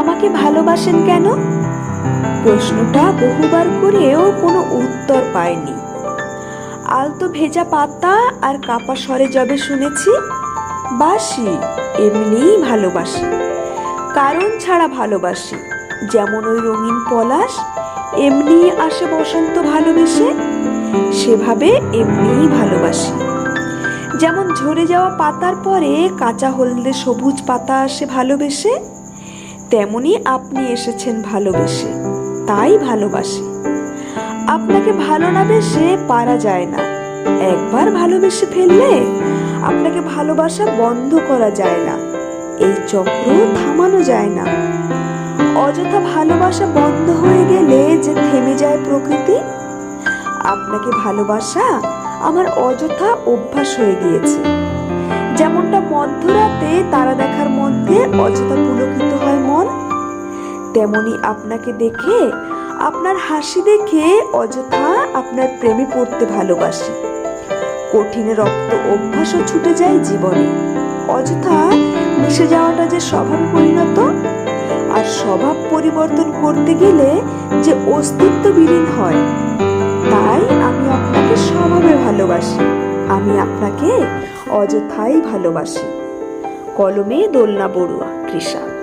আমাকে ভালোবাসেন কেন? প্রশ্নটা বহুবার করেও কোনো উত্তর পায়নি আলতো ভেজা পাতা আর কাপা স্বরে যবে শুনেছি, বাসি এমনিই ভালোবাসি। কারণ ছাড়া ভালোবাসি, যেমন ওই রঙিন পলাশ, এমনি আসে বসন্ত ভালোবেসে, সেভাবে এমনিই ভালোবাসি। যেমন ঝরে যাওয়া পাতার পরে কাঁচা হলদে সবুজ পাতা আসে ভালোবেসে তেমনি আপনি এসেছেন ভালোবেসে, তাই ভালোবাসি। আপনাকে ভালো না বেসে পারা যায় না। একবার ভালোবেসে ফেললে আপনাকে ভালোবাসা বন্ধ করা যায় না। এই চক্র থামানো যায় না। অযথা ভালোবাসা বন্ধ হয়ে গেলে যে থেমে যায় প্রকৃতি, আপনাকে ভালোবাসা আমার অযথা অভ্যাস হয়ে গিয়েছে। যেমনটা মধ্যরাতে তারা দেখার মধ্যে অযথা পুলকিত তেমনি আপনাকে দেখে, আপনার হাসি দেখে অযথা আপনার প্রেমে পড়তে ভালোবাসি। কঠিন রক্ত অভ্যাসও ছুটে যায় জীবনে। অযথা মিশে যাওয়াটা যে স্বভাব পরিণত, আর স্বভাব পরিবর্তন করতে গেলে যে অস্তিত্ব বিলীন হয়, তাই আমি আপনাকে স্বভাবে ভালোবাসি। আমি আপনাকে অযথাই ভালোবাসি। কলমে দোলনা বড়ুয়া, কৃষা।